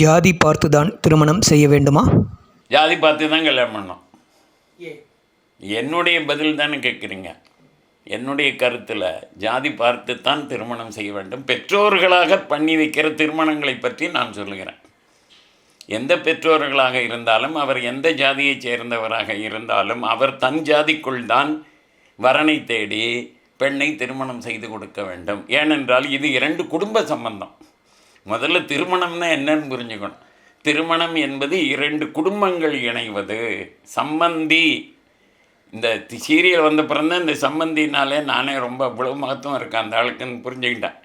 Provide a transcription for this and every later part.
ஜாதி பார்த்துதான் திருமணம் செய்ய வேண்டுமா? ஜாதி பார்த்து தான் கல்யாணம் பண்ணோம் என்னுடைய பதில் தானே கேட்குறீங்க? என்னுடைய கருத்தில் ஜாதி பார்த்து தான் திருமணம் செய்ய வேண்டும். பெற்றோர்களாக பண்ணி வைக்கிற திருமணங்களை பற்றி நான் சொல்லுகிறேன். எந்த பெற்றோர்களாக இருந்தாலும் அவர் எந்த ஜாதியைச் சேர்ந்தவராக இருந்தாலும் அவர் தன் ஜாதிக்குள் தான் வரனை தேடி பெண்ணை திருமணம் செய்து கொடுக்க வேண்டும். ஏனென்றால் இது இரண்டு குடும்ப சம்பந்தம். முதல்ல திருமணம்னா என்னன்னு புரிஞ்சுக்கணும். திருமணம் என்பது இரண்டு குடும்பங்கள் இணைவது. சம்பந்தி இந்த சீரியல் வந்த பிறந்த இந்த சம்பந்தினாலே நானே ரொம்ப அவ்வளோ மகத்துவம் இருக்கேன் அந்த ஆளுக்குன்னு புரிஞ்சுக்கிட்டேன்.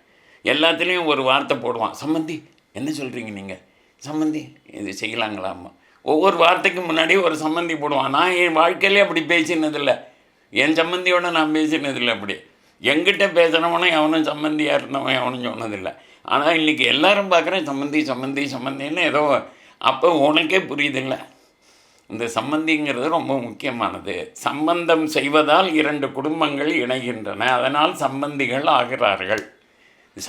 எல்லாத்துலேயும் ஒரு வார்த்தை போடுவான் சம்பந்தி என்ன சொல்கிறீங்க நீங்கள் சம்பந்தி இது செய்யலாங்களாம்மா. ஒவ்வொரு வார்த்தைக்கு முன்னாடி ஒரு சம்பந்தி போடுவான். நான் என் வாழ்க்கையிலே அப்படி பேசினதில்லை. என் சம்பந்தியோட நான் பேசினதில்லை அப்படி. எங்கிட்ட பேசுகிறவனும் எவனும் சம்பந்தியாக இருந்தவன் எவனும் சொன்னதில்லை. ஆனால் இன்றைக்கி எல்லாரும் பார்க்குறேன் சம்பந்தி சம்மந்தி சம்மந்தின்னு ஏதோ அப்போ உனக்கே புரியுதில்லை. இந்த சம்மந்திங்கிறது ரொம்ப முக்கியமானது. சம்பந்தம் செய்வதால் இரண்டு குடும்பங்கள் இணைகின்றன. அதனால் சம்பந்திகள் ஆகிறார்கள்.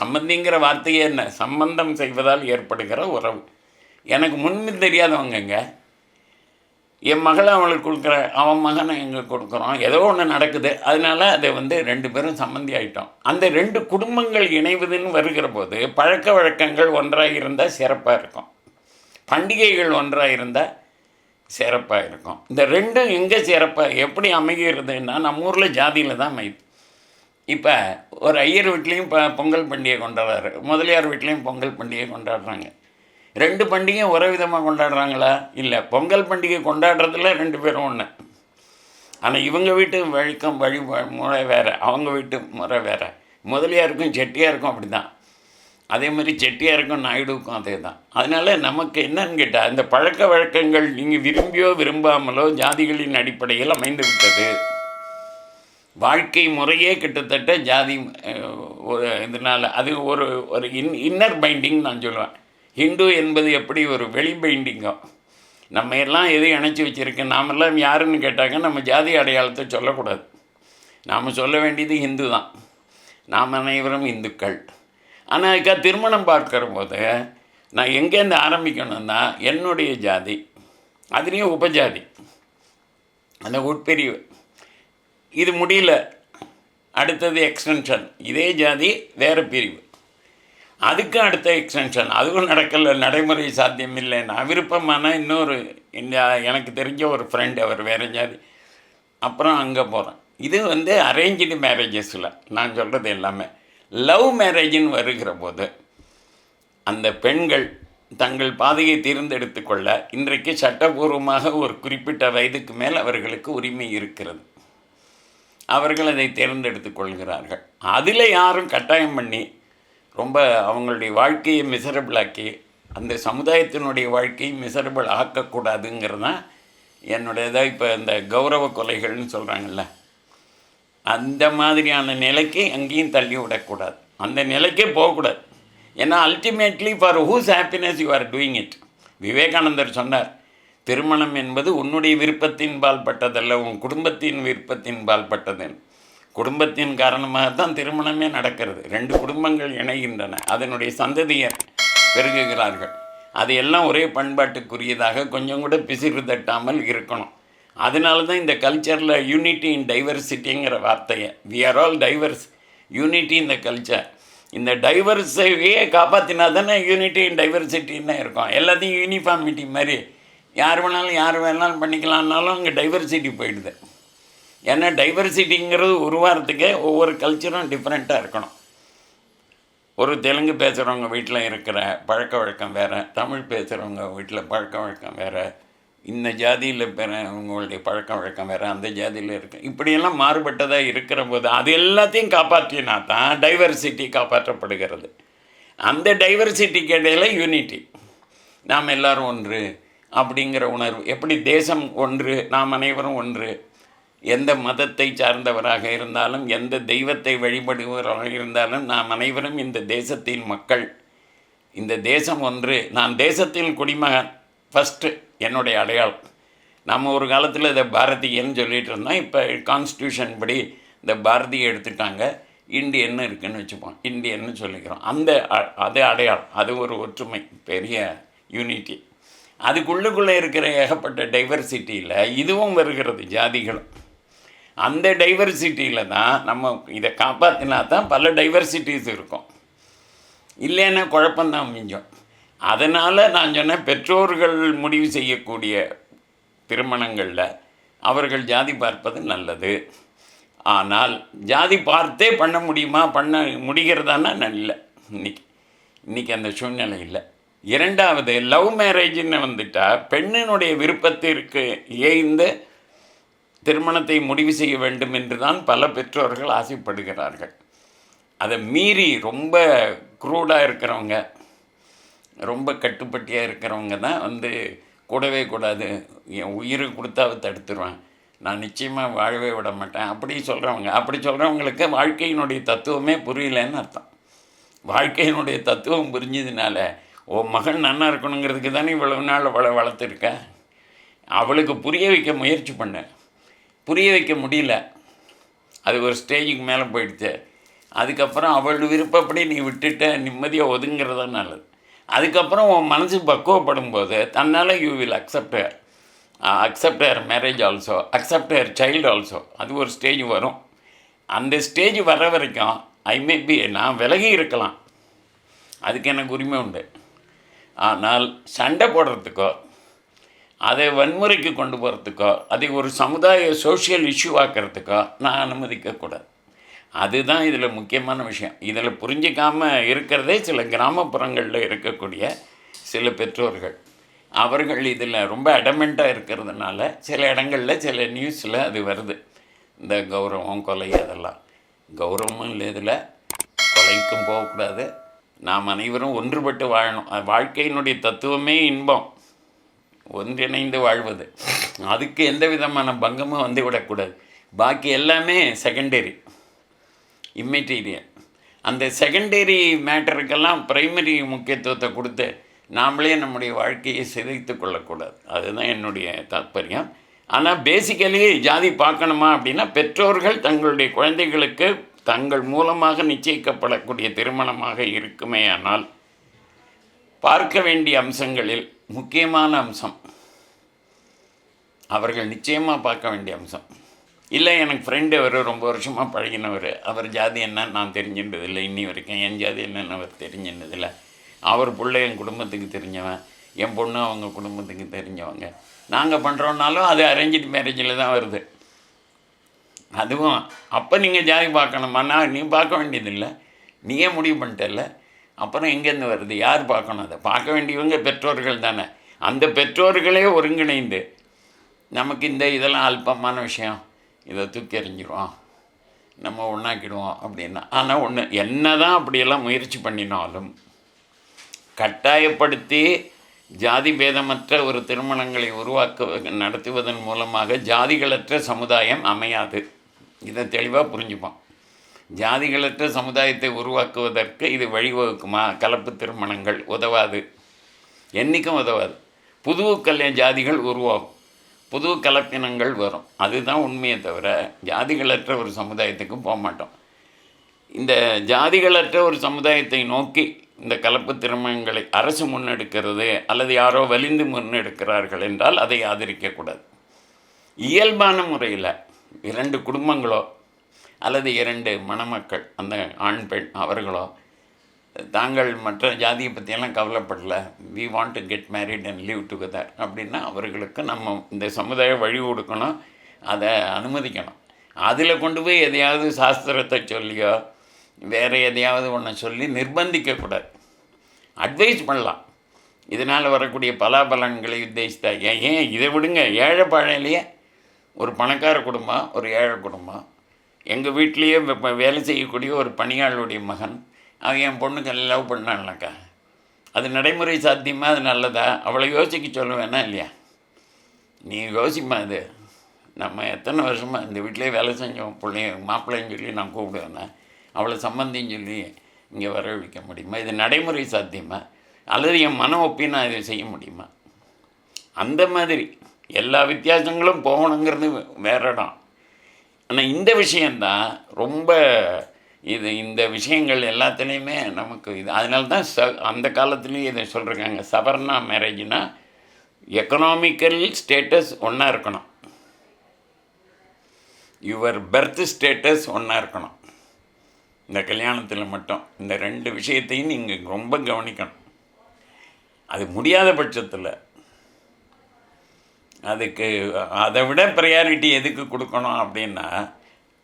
சம்பந்திங்கிற வார்த்தையே என்ன? சம்பந்தம் செய்வதால் ஏற்படுகிற உறவு. எனக்கு முன்பு தெரியாதவங்கங்க என் மகளை அவளுக்கு கொடுக்குற அவன் மகனை எங்களுக்கு கொடுக்குறோம். ஏதோ ஒன்று நடக்குது. அதனால அதை வந்து ரெண்டு பேரும் சம்மந்தி ஆகிட்டோம் அந்த ரெண்டு குடும்பங்கள் இணைவதுன்னு வருகிற போது பழக்க வழக்கங்கள் ஒன்றாக இருந்தால் சிறப்பாக இருக்கும். பண்டிகைகள் ஒன்றாக இருந்தால் சிறப்பாக இருக்கும். இந்த ரெண்டும் எங்கே சிறப்பாக எப்படி அமைகிறதுன்னா நம்ம ஊரில் ஜாதியில் தான் அமையுது இப்போ ஒரு ஐயர் வீட்லேயும் இப்போ பொங்கல் பண்டிகை கொண்டாடுறாரு. முதலியார் வீட்லேயும் பொங்கல் பண்டிகை கொண்டாடுறாங்க. ரெண்டு பண்டிகையும் ஒரே விதமாக கொண்டாடுறாங்களா? இல்லை. பொங்கல் பண்டிகை கொண்டாடுறதுல ரெண்டு பேரும் ஒன்று ஆனால் இவங்க வீட்டு வழக்கம் வழி முறை வேறு. அவங்க வீட்டு முறை வேறு. முதலியாருக்கும் செட்டியாருக்கும் அப்படி தான் அதே மாதிரி செட்டியாருக்கும் நாயுடுவுக்கும் அதே தான் அதனால் நமக்கு என்னன்னு கேட்டால் இந்த பழக்க வழக்கங்கள் நீங்கள் விரும்பியோ விரும்பாமலோ ஜாதிகளின் அடிப்படையில் அமைந்து விட்டது. வாழ்க்கை முறையே கிட்டத்தட்ட ஜாதி ஒரு இதனால் அது ஒரு ஒரு இன் இன்னர் பைண்டிங் நான் சொல்லுவேன். ஹிந்து என்பது எப்படி ஒரு வெளி பெயிண்டிங்கோ? நம்ம எல்லாம் எது இணைச்சி வச்சுருக்கு? நாமெல்லாம் யாருன்னு கேட்டாங்க நம்ம ஜாதி அடையாளத்தை சொல்லக்கூடாது. நாம் சொல்ல வேண்டியது ஹிந்து தான். நாம் அனைவரும் இந்துக்கள். ஆனால் அதுக்காக திருமணம் பார்க்குற போது நான் எங்கேருந்து ஆரம்பிக்கணும்னா என்னுடைய ஜாதி அதுலேயும் உபஜாதி அந்த உட்பிரிவு. இது முடியல. அடுத்தது எக்ஸ்டென்ஷன் இதே ஜாதி வேறு பிரிவு. அதுக்கும் அடுத்த எக்ஸ்டென்ஷன் அதுவும் நடக்கல நடைமுறை சாத்தியம் இல்லை. நான் விருப்பமான இன்னொரு இந்த எனக்கு தெரிஞ்ச ஒரு ஃப்ரெண்டு அவர் வேற ஜாதி அப்புறம் அங்கே போகிறேன் இது வந்து அரேஞ்சு மேரேஜஸில் நான் சொல்கிறது எல்லாமே. லவ் மேரேஜின்னு வருகிற போது அந்த பெண்கள் தங்கள் பாதையை தேர்ந்தெடுத்து கொள்ள இன்றைக்கு சட்டபூர்வமாக ஒரு குறிப்பிட்ட வயதுக்கு மேல் அவர்களுக்கு உரிமை இருக்கிறது. அவர்கள் அதை தேர்ந்தெடுத்துக் கொள்கிறார்கள். அதில் யாரும் கட்டாயம் பண்ணி ரொம்ப அவங்களுடைய வாழ்க்கையை மிசரபிளாக்கி அந்த சமுதாயத்தினுடைய வாழ்க்கையை மிசரபிள் ஆக்கக்கூடாதுங்கிறது தான் என்னுடையதாக இப்போ இந்த கௌரவ கொலைகள்னு சொல்கிறாங்கல்ல அந்த மாதிரியான நிலைக்கு எங்கேயும் தள்ளி விடக்கூடாது. அந்த நிலைக்கே போகக்கூடாது. ஏன்னா ultimately for whose happiness you are doing it விவேகானந்தர் சொன்னார் திருமணம் என்பது உன்னுடைய விருப்பத்தின் பால்பட்டதல்ல உன் குடும்பத்தின் விருப்பத்தின் பால்பட்டது குடும்பத்தின் காரணமாக தான் திருமணமே நடக்கிறது. ரெண்டு குடும்பங்கள் இணைகின்றன. அதனுடைய சந்ததியர் பெருகுகிறார்கள். அது எல்லாம் ஒரே பண்பாட்டுக்குரியதாக கொஞ்சம் கூட பிசிறு தட்டாமல் இருக்கணும். அதனால தான் இந்த கல்ச்சரில் யூனிட்டி இன் டைவர்சிட்டிங்கிற வார்த்தையை we are all diverse unity இந்த கல்ச்சர் இந்த டைவர்ஸையே காப்பாற்றினா தானே யூனிட்டி இன் டைவர்சிட்டின்னு இருக்கும். எல்லாத்தையும் யூனிஃபார்மிட்டி மாதிரி. யார் வேணாலும் யார் வேணாலும் பண்ணிக்கலாம்னாலும் அங்கே டைவர்சிட்டி போயிடுது. ஏன்னா டைவர்சிட்டிங்கிறது உருவாகிறதுக்கே ஒவ்வொரு கல்ச்சரும் டிஃப்ரெண்ட்டாக இருக்கணும். ஒரு தெலுங்கு பேசுகிறவங்க வீட்டில் இருக்கிற பழக்க வழக்கம் வேறு தமிழ் பேசுகிறவங்க வீட்டில் பழக்க வழக்கம் வேறு இந்த ஜாதியில் பெற உங்களுடைய பழக்க வழக்கம் வேறு அந்த ஜாதியில் இருக்கு இப்படியெல்லாம் மாறுபட்டதாக இருக்கிற போது அது எல்லாத்தையும் காப்பாற்றினா தான் டைவர்சிட்டி காப்பாற்றப்படுகிறது. அந்த டைவர்சிட்டிக்கு இடையில யூனிட்டி நாம் எல்லோரும் ஒன்று அப்படிங்கிற உணர்வு. எப்படி தேசம் ஒன்று நாம் அனைவரும் ஒன்று எந்த மதத்தை சார்ந்தவராக இருந்தாலும் எந்த தெய்வத்தை வழிபடுபவராக இருந்தாலும் நாம் அனைவரும் இந்த தேசத்தின் மக்கள். இந்த தேசம் ஒன்று. நான் தேசத்தின் குடிமகன். ஃபஸ்ட்டு என்னுடைய அடையாளம். நம்ம ஒரு காலத்தில் இதை பாரதியன்னு சொல்லிட்டு இருந்தோம். இப்போ கான்ஸ்டியூஷன் படி இந்த பாரதியை எடுத்துட்டாங்க. இந்தியன்னு இருக்குன்னு வச்சுப்போம். இந்தியன்னு சொல்லிக்கிறோம். அந்த அ- அது அடையாளம். அது ஒரு ஒற்றுமை பெரிய யூனிட்டி அதுக்குள்ளுக்குள்ளே இருக்கிற ஏகப்பட்ட டைவர்சிட்டியில் இதுவும் வருகிறது ஜாதிகளும். அந்த டைவர்சிட்டியில் தான் நம்ம இதை காப்பாற்றினா தான் பல டைவர்சிட்டிஸ் இருக்கும். இல்லைன்னா குழப்பந்தான் மிஞ்சம். அதனால் நான் சொன்னேன் பெற்றோர்கள் முடிவு செய்யக்கூடிய திருமணங்களில் அவர்கள் ஜாதி பார்ப்பது நல்லது. ஆனால் ஜாதி பார்த்தே பண்ண முடியுமா? பண்ண முடிகிறதானா? நல்ல இன்னைக்கு இன்றைக்கி அந்த சூழ்நிலை இல்லை. இரண்டாவது லவ் மேரேஜ்னு வந்துட்டால் பெண்ணினுடைய விருப்பத்திற்கு ஏய்ந்து திருமணத்தை முடிவு செய்ய வேண்டும் என்று தான் பல பெற்றோர்கள் ஆசைப்படுகிறார்கள். அதை மீறி ரொம்ப குரூடாக இருக்கிறவங்க ரொம்ப கட்டுப்பட்டியாக இருக்கிறவங்க தான் வந்து கூடவே கூடாது என் உயிரை கொடுத்தாவை தடுத்துருவேன் நான் நிச்சயமாக வாழவே விட மாட்டேன் அப்படி சொல்கிறவங்க அப்படி சொல்கிறவங்களுக்கு வாழ்க்கையினுடைய தத்துவமே புரியலன்னு அர்த்தம். வாழ்க்கையினுடைய தத்துவம் புரிஞ்சதுனால ஓ மகன் நன்னா இருக்கணுங்கிறதுக்கு தானே இவ்வளவு நாள் வள வளர்த்துருக்க? அவளுக்கு புரிய வைக்க முயற்சி பண்ணேன் புரிய வைக்க முடியல. அது ஒரு ஸ்டேஜுக்கு மேலே போயிடுச்சு. அதுக்கப்புறம் அவள் விருப்பப்படி நீ விட்டுட்ட நிம்மதியாக ஒதுங்கிறது நல்லது. அதுக்கப்புறம் உன் மனசு பக்குவப்படும் போது தன்னால் you will accept her accept her marriage also accept her child also அது ஒரு ஸ்டேஜ் வரும். அந்த ஸ்டேஜ் வர வரைக்கும் ஐ மே பி நான் விலகி இருக்கலாம். அதுக்கு எனக்கு உரிமை உண்டு. ஆனால் சண்டை போடுறதுக்கோ அதை வன்முறைக்கு கொண்டு போகிறதுக்கோ அதை ஒரு சமுதாய சோஷியல் இஷ்யூ ஆக்கிறதுக்கோ நான் அனுமதிக்கக்கூடாது அதுதான் இதில் முக்கியமான விஷயம். இதில் புரிஞ்சிக்காமல் இருக்கிறதே சில கிராமப்புறங்களில் இருக்கக்கூடிய சில பெற்றோர்கள். அவர்கள் இதில் ரொம்ப அடமெண்ட்டாக இருக்கிறதுனால சில இடங்களில் சில நியூஸில் அது வருது. இந்த கௌரவம் கொலை அதெல்லாம். கௌரவமும் இல்லை இதில். கொலைக்கும் போகக்கூடாது. நாம் அனைவரும் ஒன்றுபட்டு வாழணும். அது வாழ்க்கையினுடைய தத்துவமே இன்பம். ஒன்றிணைந்து வாழ்வது. அதுக்கு எந்த விதமான பங்கமும் வந்து விடக்கூடாது பாக்கி எல்லாமே செகண்டரி இம்மெட்டீரியல் அந்த செகண்டரி மேட்டருக்கெல்லாம் பிரைமரி முக்கியத்துவத்தை கொடுத்து நாமளே நம்முடைய வாழ்க்கையை சிதைத்து கொள்ளக்கூடாது. அதுதான் என்னுடைய தாற்பயம் ஆனால் பேசிக்கலி ஜாதி பார்க்கணுமா அப்படின்னா பெற்றோர்கள் தங்களுடைய குழந்தைகளுக்கு தங்கள் மூலமாக நிச்சயிக்கப்படக்கூடிய திருமணமாக இருக்குமேயானால் பார்க்க வேண்டிய அம்சங்களில் முக்கியமான அம்சம் அவர்கள் நிச்சயமாக பார்க்க வேண்டிய அம்சம். இல்லை எனக்கு ஃப்ரெண்டு அவர் ரொம்ப வருஷமாக பழகினவர். அவர் ஜாதி என்னன்னு நான் தெரிஞ்சின்றதில்லை. இன்னி வரைக்கும் என் ஜாதி என்னன்னு அவர் தெரிஞ்சின்றதில்லை. அவர் பிள்ளை என் குடும்பத்துக்கு தெரிஞ்சவன். என் பொண்ணு அவங்க குடும்பத்துக்கு தெரிஞ்சவங்க. நாங்கள் பண்ணுறோன்னாலும் அது அரேஞ்சிட் மேரேஜில் தான் வருது. அதுவும் அப்போ நீங்கள் ஜாதி பார்க்கணுமாண்ணா நீ பார்க்க வேண்டியதில்லை. நீயே முடிவு பண்ணிட்டல அப்புறம் எங்கேருந்து வருது? யார் பார்க்கணும் அதை? பார்க்க வேண்டியவங்க பெற்றோர்கள் தானே. அந்த பெற்றோர்களே ஒருங்கிணைந்து நமக்கு இந்த இதெல்லாம் அல்பமான விஷயம். இதை தூக்கி எறிஞ்சிடுவோம் நம்ம ஒன்றாக்கிடுவோம் அப்படின்னா. ஆனால் ஒன்று என்ன தான் அப்படியெல்லாம் முயற்சி பண்ணினாலும் கட்டாயப்படுத்தி ஜாதி பேதமற்ற ஒரு திருமணங்களை உருவாக்க நடத்துவதன் மூலமாக ஜாதிகளற்ற சமுதாயம் அமையாது. இதை தெளிவாக புரிஞ்சுப்போம். ஜாதிகளற்ற சமுதாயத்தை உருவாக்குவதற்கு இது வழிவகுக்குமா? கலப்பு திருமணங்கள் உதவாது. என்றைக்கும் உதவாது. புது கல்யாண ஜாதிகள் உருவாகும். புது கலப்பினங்கள் வரும். அதுதான் உண்மையை தவிர ஜாதிகளற்ற ஒரு சமுதாயத்துக்கு போக மாட்டோம். இந்த ஜாதிகளற்ற ஒரு சமுதாயத்தை நோக்கி இந்த கலப்பு திருமணங்களை அரசு முன்னெடுக்கிறது அல்லது யாரோ வலிந்து முன்னெடுக்கிறார்கள் என்றால் அதை ஆதரிக்கக்கூடாது. இயல்பான முறையில் இரண்டு குடும்பங்களோ அல்லது இரண்டு மணமக்கள் அந்த ஆண் பெண் அவர்களோ தாங்கள் மற்ற ஜாதியை பற்றியெல்லாம் கவலைப்படல. We want to get married and live together அப்படின்னா அவர்களுக்கு நம்ம இந்த சமுதாயம் வழி கொடுக்கணும். அதை அனுமதிக்கணும். அதில் கொண்டு போய் எதையாவது சாஸ்திரத்தை சொல்லியோ வேறு எதையாவது ஒன்று சொல்லி நிர்பந்திக்கக்கூடாது அட்வைஸ் பண்ணலாம். இதனால் வரக்கூடிய பலாபலன்களை உத்தேசித்தா ஏன் ஏன் இதை விடுங்க? ஏழை பழையிலேயே ஒரு பணக்கார குடும்பம் ஒரு ஏழை குடும்பம். எங்கள் வீட்லேயே வேலை செய்யக்கூடிய ஒரு பணியாளருடைய மகன் அவன் என் பொண்ணுக்கு லவ் பண்ணான்லக்கா. அது நடைமுறை சாத்தியமா அது நல்லதா? அவளை யோசிக்க சொல்ல இல்லையா? நீ யோசிப்பா அது நம்ம எத்தனை வருஷமாக இந்த வீட்டிலே வேலை செஞ்சோம் பிள்ளைய மாப்பிள்ளைன்னு சொல்லி நான் கூப்பிடுவேன்னா அவளை சம்பந்தின்னு சொல்லி இங்கே வரவழைக்க முடியுமா? இது நடைமுறை சாத்தியமா? அல்லது என் மன ஒப்பி நான் இதை செய்ய முடியுமா? அந்த மாதிரி எல்லா வித்தியாசங்களும் போகணுங்கிறது வேற இடம். ஆனால் இந்த விஷயந்தான் ரொம்ப இது இந்த விஷயங்கள் எல்லாத்துலேயுமே நமக்கு இது அதனால தான் ச அந்த காலத்துலேயும் இதை சொல்லிருக்காங்க. சவர்ணா மேரேஜ்னா எக்கனாமிக்கல் ஸ்டேட்டஸ் ஒன்றா இருக்கணும். யுவர் பர்த் ஸ்டேட்டஸ் ஒன்றா இருக்கணும். இந்த கல்யாணத்தில் மட்டும் இந்த ரெண்டு விஷயத்தையும் நீங்கள் ரொம்ப கவனிக்கணும். அது முடியாத பட்சத்தில் அதுக்கு அதை விட ப்ரையாரிட்டி எதுக்கு கொடுக்கணும் அப்படின்னா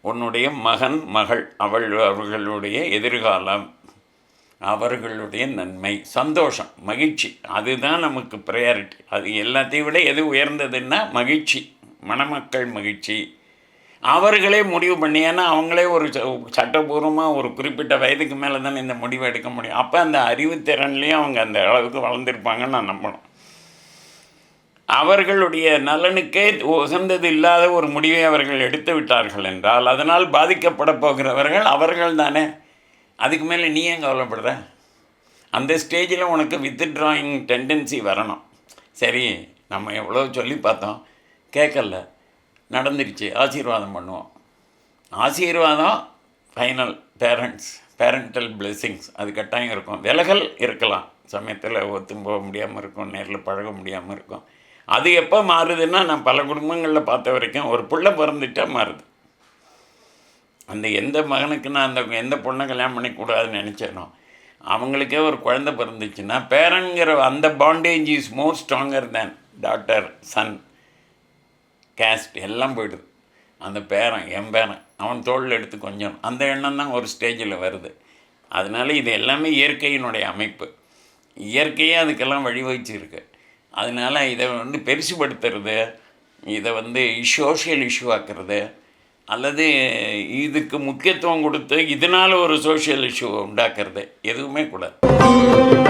உன்னுடைய மகன் மகள் அவள் அவர்களுடைய எதிர்காலம் அவர்களுடைய நன்மை சந்தோஷம் மகிழ்ச்சி. அதுதான் நமக்கு ப்ரையாரிட்டி அது எல்லாத்தையும் விட எது உயர்ந்ததுன்னா மகிழ்ச்சி மணமக்கள் மகிழ்ச்சி. அவர்களே முடிவு பண்ணி ஏன்னா அவங்களே ஒரு ச- சட்டபூர்வமாக ஒரு குறிப்பிட்ட வயதுக்கு மேலே தானே இந்த முடிவை எடுக்க முடியும். அப்போ அந்த அறிவுத்திறன்லேயும் அவங்க அந்த அளவுக்கு வளர்ந்துருப்பாங்கன்னு நான் நம்பணும். அவர்களுடைய நலனுக்கே உகந்தது இல்லாத ஒரு முடிவை அவர்கள் எடுத்து விட்டார்கள் என்றால் அதனால் பாதிக்கப்பட போகிறவர்கள் அவர்கள் தானே. அதுக்கு மேலே நீ ஏன் கவலைப்படுற? அந்த ஸ்டேஜில் உனக்கு வித் ட்ராயிங் டெண்டன்சி வரணும். சரி நம்ம எவ்வளோ சொல்லி பார்த்தோம். கேட்கல. நடந்துருச்சு. ஆசீர்வாதம் பண்ணுவோம். ஆசீர்வாதம் ஃபைனல் பேரண்ட்ஸ் பேரண்டல் blessings. அது கட்டாயம் இருக்கும். விலகல் இருக்கலாம். சமயத்தில் ஒத்தும் போக முடியாமல் இருக்கும். நேரில் பழக முடியாமல் இருக்கும். அது எப்போ மாறுதுன்னா நான் பல குடும்பங்களில் பார்த்த வரைக்கும் ஒரு பிள்ளை பிறந்துட்டா மாறுது. அந்த எந்த மகனுக்கு நான் அந்த எந்த பொண்ணை கல்யாணம் பண்ணிக்கூடாதுன்னு நினச்சேனோ அவங்களுக்கே ஒரு குழந்தை பிறந்துச்சுன்னா பேரங்கிற அந்த bondage is more stronger than doctor son caste எல்லாம் போயிடுது. அந்த பேரன் என் பேரன் அவன் தோளில் எடுத்து கொஞ்சம் அந்த எண்ணம் தான் ஒரு ஸ்டேஜில் வருது. அதனால இது எல்லாமே இயற்கையினுடைய அமைப்பு. இயற்கையே அதுக்கெல்லாம் வழி வழிவகுச்சிருக்கு. அதனால் இதை வந்து பெருசுபடுத்துறது இதை வந்து சோஷியல் இஷ்யூ ஆக்குறது அல்லது இதுக்கு முக்கியத்துவம் கொடுத்து இதனால் ஒரு சோஷியல் இஷ்யூ உண்டாக்குறது எதுவுமே கூடாது